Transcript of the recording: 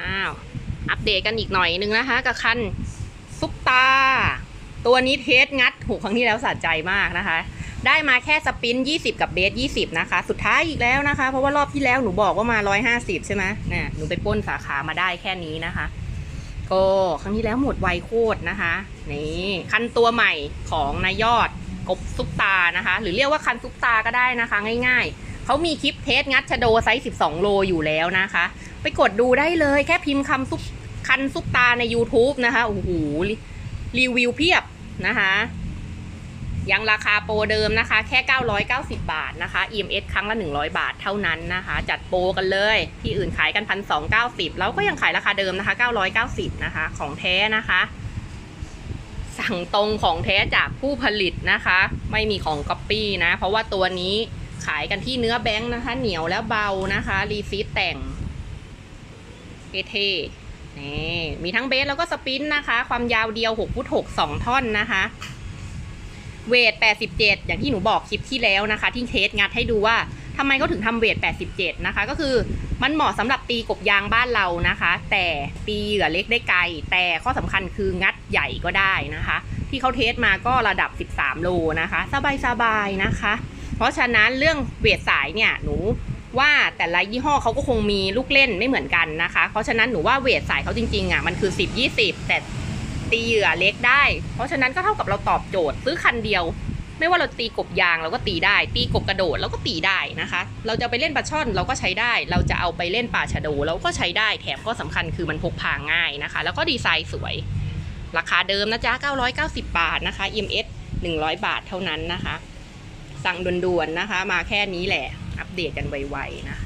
อ้าว อัปเดตกันอีกหน่อยนึงนะคะ กับคันซุปตา ตัวนี้เทสงัดหูครั้งที่แล้วสะใจมากนะคะ ได้มาแค่สปิน 20 กับเบส 20 นะคะ สุดท้ายอีกแล้วนะคะ เพราะว่ารอบที่แล้วหนูบอกว่ามา 150 ใช่ไหมเนี่ยหนูไปป้นสาขามาได้แค่นี้นะคะก็ครั้งที่แล้วหมดไวโคตรนะคะ นี่คันตัวใหม่ของนายยอดกบซุปตานะคะ หรือเรียกว่าคันซุปตาก็ได้นะคะ ง่ายๆ เขามีคลิปเทสงัดชะโดไซส์ 12 โลอยู่แล้วนะคะ ไปกดดูได้เลยแค่พิมพ์คำซุปคันซุปตาใน YouTube นะคะ โอ้โหรีรีวิวเพียบนะคะ ยังราคาโปรเดิมนะคะ แค่ 990 บาทนะคะ EMS ครั้งละ 100 บาทเท่านั้นนะคะ จัดโปรกันเลย ที่อื่นขายกัน 1,290 แล้วก็ยังขายราคาเดิมนะคะ 990 นะคะ ของแท้นะคะสั่งตรงของแท้จากผู้ผลิตนะคะ ไม่มีของก๊อปปี้นะ เพราะว่าตัวนี้ ขายกันที่เนื้อแบงค์นะคะ เหนียวแล้วเบานะคะ รีซีดแต่งเท่ๆนี่มีทั้งเบสแล้วก็สปินนะคะ ความยาวเดียว6ฟุต6 2 ท่อนนะคะเวท 87 อย่างที่หนูบอกคลิปที่แล้วนะคะ ที่เทสงัดให้ดูว่าทำไมเขาถึงทำเวท 87 นะคะ ก็คือมันเหมาะสำหรับตีกบยางบ้านเรานะคะ แต่ตีเหยื่อเล็กได้ไกล แต่ข้อสำคัญคืองัดใหญ่ก็ได้นะคะ ที่เขาเทสมาก็ระดับ 13 โลนะคะ สบายๆนะคะ เพราะฉะนั้นเรื่องเวทสายเนี่ยหนูว่าแต่ละยี่ห้อเขาก็คงมีลูกเล่นไม่เหมือนกันนะคะ เพราะฉะนั้นหนูว่าเวทสายเขาจริงๆอะมันคือ 10 20 แต่ตีเหยื่อเล็กได้ เพราะฉะนั้นก็เท่ากับเราตอบโจทย์ซื้อคันเดียว ไม่ว่าเราตีกบยางเราก็ตีได้ ตีกบกระโดดเราก็ตีได้นะคะ เราจะไปเล่นปลาช่อนเราก็ใช้ได้ เราจะเอาไปเล่นปลาชะโดเราก็ใช้ได้แถมก็สำคัญคือมันพกพาง่ายนะคะ แล้วก็ดีไซน์สวย ราคาเดิมนะจ๊ะ990 บาทนะคะ EMS 100 บาทเท่านั้นนะคะ สั่งด่วนๆนะคะ มาแค่นี้แหละ อัปเดตกันไวๆนะคะ